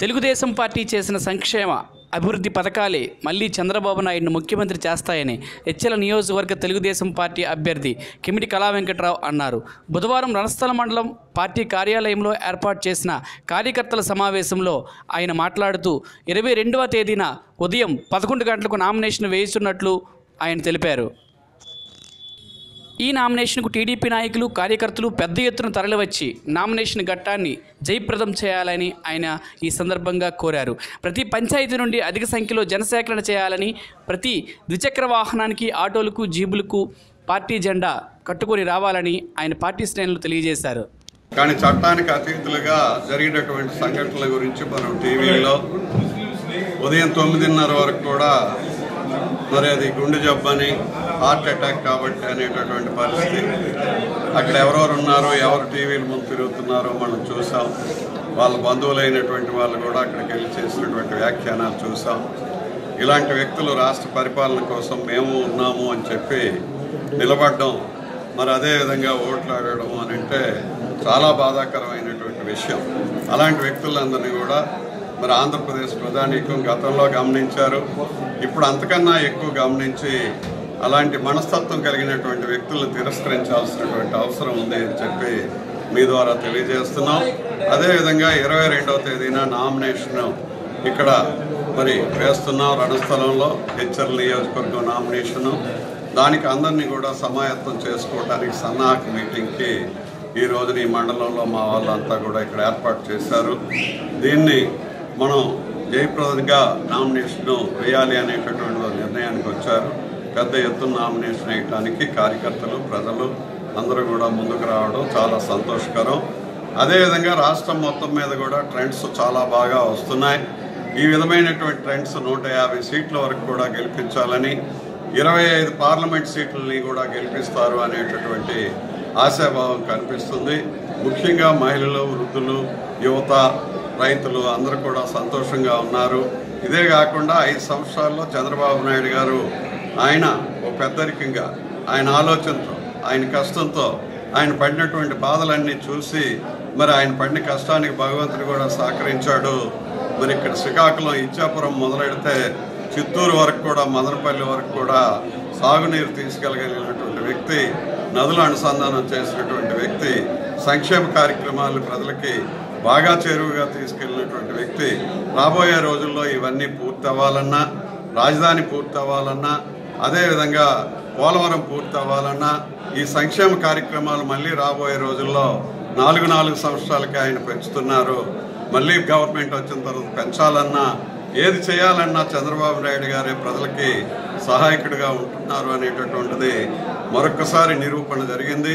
Telugu Desam party చేసిన సంక్షేమ అభివృద్ధి పథకాలే మళ్ళీ చంద్రబాబు నాయుడును ముఖ్యమంత్రి చేస్తాయని హెచ్చల నియోజకవర్గ తెలుగుదేశం పార్టీ అభ్యర్థి కిమిటి కళా వెంకట్రావు అన్నారు. బుధవారం రణస్థల మండలం పార్టీ కార్యాలయంలో ఏర్పాటు చేసిన కార్యకర్తల సమావేశంలో ఆయన మాట్లాడుతూ ఇరవై రెండవ తేదీన ఉదయం పదకొండు గంటలకు నామినేషన్ వేయిస్తున్నట్లు ఆయన తెలిపారు. ఈ నామినేషన్కు టీడీపీ నాయకులు కార్యకర్తలు పెద్ద ఎత్తున తరలివచ్చి నామినేషన్ ఘట్టాన్ని జయప్రదం చేయాలని ఆయన ఈ సందర్భంగా కోరారు. ప్రతి పంచాయతీ నుండి అధిక సంఖ్యలో జనసేకరణ చేయాలని ప్రతి ద్విచక్ర వాహనానికి ఆటోలకు జీబులకు పార్టీ జెండా కట్టుకొని రావాలని ఆయన పార్టీ శ్రేణులు తెలియజేశారు. కానీ చట్టానికి అతీతులుగా జరిగినటువంటి సంఘటనల గురించి మనం టీవీలో ఉదయం తొమ్మిదిన్నర వరకు కూడా మరి అది గుండె జబ్బని హార్ట్ అటాక్ కాబట్టి అనేటటువంటి పరిస్థితి. అక్కడ ఎవరెవరు ఉన్నారో ఎవరు టీవీల ముందు తిరుగుతున్నారో మనం చూసాం. వాళ్ళ బంధువులైనటువంటి వాళ్ళు కూడా అక్కడికి వెళ్ళి చేసినటువంటి వ్యాఖ్యానాలు చూసాం. ఇలాంటి వ్యక్తులు రాష్ట్ర పరిపాలన కోసం మేము ఉన్నాము అని చెప్పి నిలబడడం మరి అదే విధంగా ఓట్లు అని అంటే చాలా బాధాకరమైనటువంటి విషయం. అలాంటి వ్యక్తులందరినీ కూడా మరి ఆంధ్రప్రదేశ్ ప్రధానికం గతంలో గమనించారు. ఇప్పుడు అంతకన్నా ఎక్కువ గమనించి అలాంటి మనస్తత్వం కలిగినటువంటి వ్యక్తులను తిరస్కరించాల్సినటువంటి అవసరం ఉంది అని చెప్పి మీ ద్వారా తెలియజేస్తున్నాం. అదేవిధంగా ఇరవై రెండవ తేదీన నామినేషన్ ఇక్కడ మరి వేస్తున్నాం రణస్థలంలో హెచ్చర్ల నియోజకవర్గం నామినేషను. దానికి అందరినీ కూడా సమాయత్తం చేసుకోవడానికి సన్నాహక మీటింగ్కి ఈ రోజున ఈ మండలంలో మా వాళ్ళంతా కూడా ఇక్కడ ఏర్పాటు చేశారు. దీన్ని మనం జయప్రదంగా నామినేషన్ వేయాలి అనేటటువంటి నిర్ణయానికి వచ్చారు. పెద్ద ఎత్తున నామినేషన్ వేయడానికి కార్యకర్తలు ప్రజలు అందరూ కూడా ముందుకు రావడం చాలా సంతోషకరం. అదేవిధంగా రాష్ట్రం మొత్తం మీద కూడా ట్రెండ్స్ చాలా బాగా వస్తున్నాయి. ఈ విధమైనటువంటి ట్రెండ్స్ నూట యాభై సీట్ల వరకు కూడా గెలిపించాలని ఇరవై ఐదు పార్లమెంట్ సీట్లని కూడా గెలిపిస్తారు అనేటటువంటి ఆశాభావం కనిపిస్తుంది. ముఖ్యంగా మహిళలు వృద్ధులు యువత రైతులు అందరూ కూడా సంతోషంగా ఉన్నారు. ఇదే కాకుండా ఐదు సంవత్సరాల్లో చంద్రబాబు నాయుడు గారు ఆయన ఒక పెద్దరికంగా ఆయన ఆలోచనతో ఆయన కష్టంతో ఆయన పడినటువంటి బాధలన్నీ చూసి మరి ఆయన పడిన కష్టానికి భగవంతుడు కూడా సహకరించాడు. మరి ఇక్కడ శ్రీకాకుళం ఇచ్చాపురం మొదలెడితే చిత్తూరు వరకు కూడా మదనపల్లి వరకు కూడా సాగునీరు తీసుకెళ్ళగలిగినటువంటి వ్యక్తి నదుల అనుసంధానం చేసినటువంటి వ్యక్తి సంక్షేమ కార్యక్రమాలు ప్రజలకి బాగా చేరువుగా తీసుకెళ్ళినటువంటి వ్యక్తి రాబోయే రోజుల్లో ఇవన్నీ పూర్తి అవ్వాలన్నా రాజధాని పూర్తి అవ్వాలన్నా అదేవిధంగా పోలవరం పూర్తి అవ్వాలన్నా ఈ సంక్షేమ కార్యక్రమాలు మళ్ళీ రాబోయే రోజుల్లో నాలుగు నాలుగు సంవత్సరాలకి ఆయన పెంచుతున్నారు. మళ్ళీ గవర్నమెంట్ వచ్చిన తర్వాత పెంచాలన్నా ఏది చేయాలన్నా చంద్రబాబు నాయుడు గారే ప్రజలకి సహాయకుడిగా ఉంటున్నారు అనేటటువంటిది మరొకసారి నిరూపణ జరిగింది.